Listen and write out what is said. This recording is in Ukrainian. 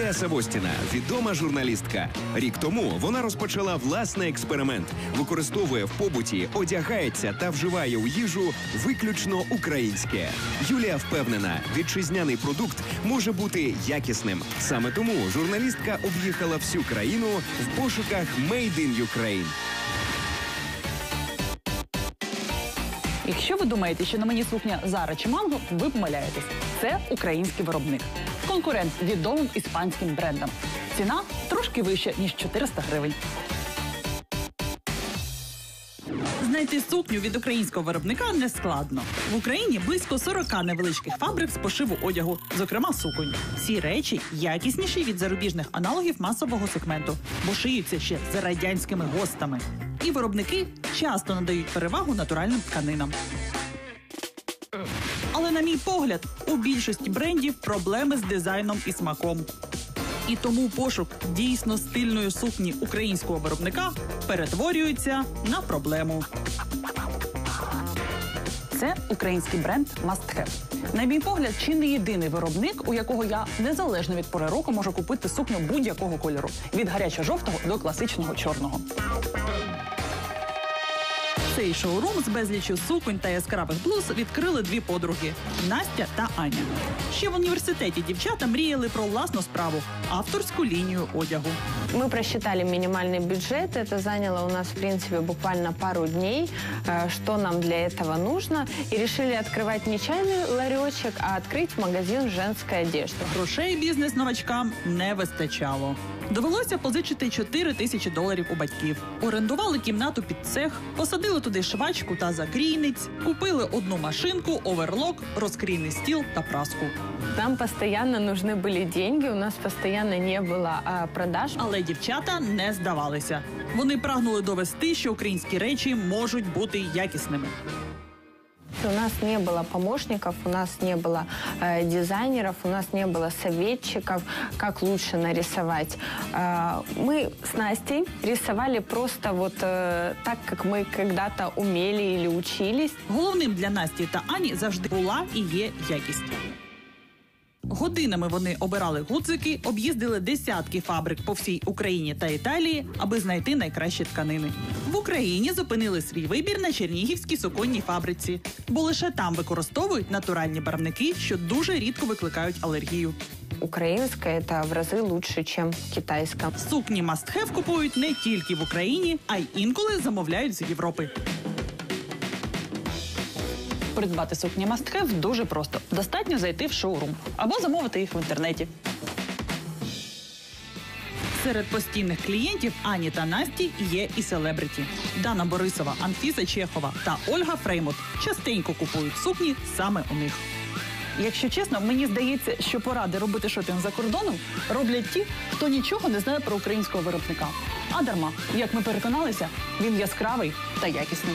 Юлія Савостіна, відома журналістка. Рік тому вона розпочала власний експеримент, використовує в побуті, одягається та вживає у їжу виключно українське. Юлія впевнена, вітчизняний продукт може бути якісним. Саме тому журналістка об'їхала всю країну в пошуках Made in Ukraine. Якщо ви думаєте, що на мені сукня Зара чи Манго, ви помиляєтесь. Це український виробник. Конкурент відомим іспанським брендам. Ціна трошки вища, ніж 400 гривень. Знайти сукню від українського виробника не складно. В Україні близько 40 невеличких фабрик з пошиву одягу, зокрема суконь. Ці речі якісніші від зарубіжних аналогів масового сегменту, бо шиються ще за радянськими гостами. І виробники часто надають перевагу натуральним тканинам. Але, на мій погляд, у більшості брендів проблеми з дизайном і смаком. І тому пошук дійсно стильної сукні українського виробника перетворюється на проблему. Це український бренд Must Have. На мій погляд, чи не єдиний виробник, у якого я незалежно від пори року можу купити сукню будь-якого кольору від гарячо-жовтого до класичного чорного. Цей шоурум з безлічю суконь та яскравих блуз відкрили дві подруги Настя та Аня. Ще в університеті дівчата мріяли про власну справу авторську лінію одягу. Мы просчитали минимальный бюджет. Это заняло у нас, в принципе, буквально пару дней, э, что нам для этого нужно. И решили открывать не чайный ларечек, а открыть магазин женской одежды. Грошей бізнес новачкам не вистачало. Довелося позичити 4 тисячі доларів у батьків. Орендували кімнату під цех, посадили туди швачку та закрійниць, купили одну машинку, оверлок, розкрійний стіл та праску. Нам постоянно нужны были деньги, у нас постоянно не было а, продаж. Але дівчата не здавалися. Вони прагнули довести, що українські речі можуть бути якісними. У нас не было помощников, у нас не было э, дизайнеров, у нас не было советчиков, как лучше нарисовать. Э, мы с Настей рисовали просто вот э, так, как мы когда-то умели или учились. Головним для Насті та Ані завжди була і є якість. Годинами вони обирали гудзики, об'їздили десятки фабрик по всій Україні та Італії, аби знайти найкращі тканини. В Україні зупинили свій вибір на Чернігівській суконній фабриці, бо лише там використовують натуральні барвники, що дуже рідко викликають алергію. Украинская это в разы лучше, чем китайская. Сукні Have купують не тільки в Україні, а й інколи замовляють з Європи. Придбати сукні Have дуже просто. Достатньо зайти в шоурум або замовити їх в інтернеті. Серед постійних клієнтів Ані та Насті є і селебриті. Дана Борисова, Анфіса Чехова та Ольга Фреймут частенько купують сукні саме у них. Якщо чесно, мені здається, що поради робити шопінг за кордоном роблять ті, хто нічого не знає про українського виробника. А дарма, як ми переконалися, він яскравий та якісний.